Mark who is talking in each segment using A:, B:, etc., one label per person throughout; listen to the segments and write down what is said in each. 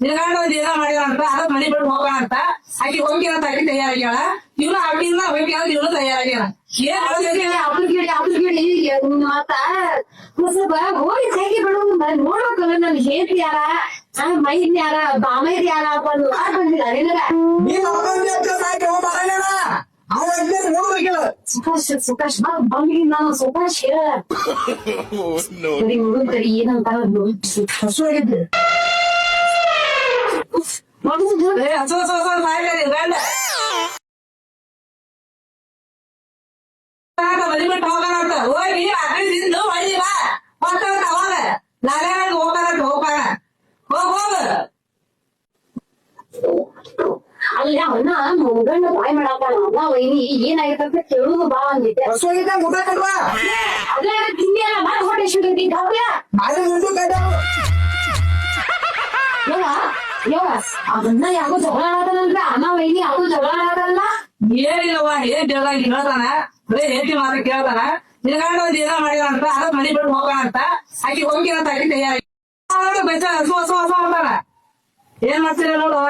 A: ನಿಲ್ಗಾಂಡ ಒಂದ್ ಏನೋ ಮಾಡಿದ ಅಂತ ಅದ ಮನಿ ಬಿಟ್ಟು ಹೋಗೋಣ ಅಂತ ಆಕಿ ಹೋಗಿ ಅಂತ ಆಕಿ ತಯಾರಾಗ್ಯಾಳ ಇವ್ನು ಹೋಗಿ ಏನ್
B: ಹೋಗಿ ಕೈಗೆ ಬಿಡುವುದ ನೋಡ್ಬೇಕಲ್ಲ ನನ್ ಹೇತಿ ಯಾರ. ಸುಖಾಶ್ ಸುಖಾಶ್ ಬಾ ಬಂಗಿ ನಾನು ಸುಖಾಶ್ ಹೇಳ ಏನಂತ
A: ಹಸು ಆಗಿದ್ದೆ. ಏ, ಹಸು ಹಸು ಹಸು ಸಾಯ್ಬೇಡಿ, ಗಂಡ. ಆತ ಮನಿ ಬಿಟ್ಟು ಹೋಗೋಣ. ಹೋಗಿ ಅಕ್ಕನ್ ತಿಂದು ಹೊಡಿ ಬಾ. ಮತ್ತೆ ಅವಾಗ. ನಾಳೆ ಹೋಗೋಣ ಹೋಗೋಣ. ಹೋಗ್ ಹೋಗು.
B: ಅಲ್ಲ ಅವನ್ನ ಮುಂಗಣ್ಣ ಬಾಯ್ ಮಾಡಾಕಣ ಅಲ್ಲ ವೈನಿ ಏನಾಗಿರ್ತಂತ ಕೇಳುದು ಬಾ ಅಂದಿದ್ದೆ
A: ಹಸು ಆಗಿದ್ದೆ, ಊಟ ಕೊಡ್ವಾ?
B: ಅದೇ ತಿಂದಿಯಲ್ಲ ಮಾಡಿ ಹೊಟ್ಟೆ ಎಷ್ಟಿರ್ತೈತಿ ಕಾವ್ಯ
A: ಮಾಡಿ ನಿಂದು ಗಂಡ.
B: ಯವ್ವ ಯವ್ವ ಅವನ್ನ ಯಾಕೋ ಜಗಳ ಆಡತಾನಂದ್ರ ಅಮ್ಮ ಇಲ್ಲಿ ಯಾಕೋ ಜಗಳ ಆಡಲ್ಲ
A: ಏನಿಲ್ಲವ್ವ ಏನ್ ಇಲ್ಲಿ ಹೇಳ್ತಾನ ಬರೀ ಹೇತಿ ಮಾತ್ರ ಕೇಳ್ತಾನ ನಿಲ್ಗಾಂಡ ಒಂದ್ ಏನೋ ಮಾಡಿದ ಅಂತ ಅದ ಮನಿ ಬಿಟ್ಟು ಹೋಗೋಣ ಅಂತ ಆಕಿ ಹೋಗಿ ಅಂತ ಆಕಿ ತಯಾರಿ ಬೆಚ್ಚ ಹಸು ಹಸು ಹಸು ಅಂತಾನ ಏನ್ ಮಾಡ್ತೀರ ನೋಡು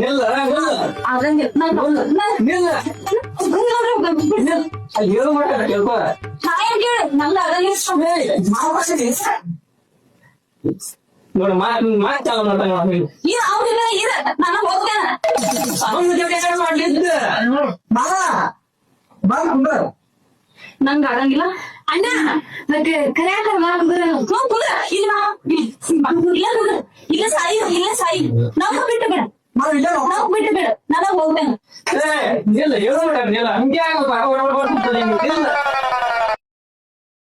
A: ನಿಲ್ಲ
B: ಅದಂಗೆ
A: ಅಲ್ಲಿ ಏನು ಮಾಡ್ಯಾರ ಕೇಳ್ಕೊ
B: ನಂಗ ಅದನ್ನ ಇಷ್ಟ
A: ನೋಡು ಮಾತ್ ಮಾತ್ ಚಾಲು ಮಾಡ್ತಾನ ಅವ್ನು.
B: ಇದು ಅವ್ರಿಲ್ಲ ಇದು ನಾನು ಹೋಗ್ತೇನೆ
A: ಅವ್ನ ಜೊತೆ ಏನ್ ಮಾಡ್ಲಿದ್ದ ಬಾ ಬಾ ಕುಂದ್ರ.
B: ನಂಗ ಆಗಂಗಿಲ್ಲ ಅಣ್ಣ ಮತ್ತೆ ಕರ್ಯಾಕ ಕುಂದ್ರ ಕುಂದ್ರ ಇಲ್ಲ ಇಲ್ಲ ಕುಂದ್ರ ಇಲ್ಲ ಸಾಯಿ ಇಲ್ಲ ಸಾಯಿ ನಾವು ಬಿಟ್ಟು ಬೇಡ
A: ನಾವ್ ಇಲ್ಲೇ ನೋಡು.
B: ನಾವು ಬಿಟ್ಟು ಬೇಡ ನಾನು ಹೋಗ್ತೇನೆ
A: ಏ, ನಿಲ್ಲ ಏನು ಮಾಡ್ಯಾರ ನಿಲ್ಲ ಹಂಗೆ ಆಗಪ್ಪ,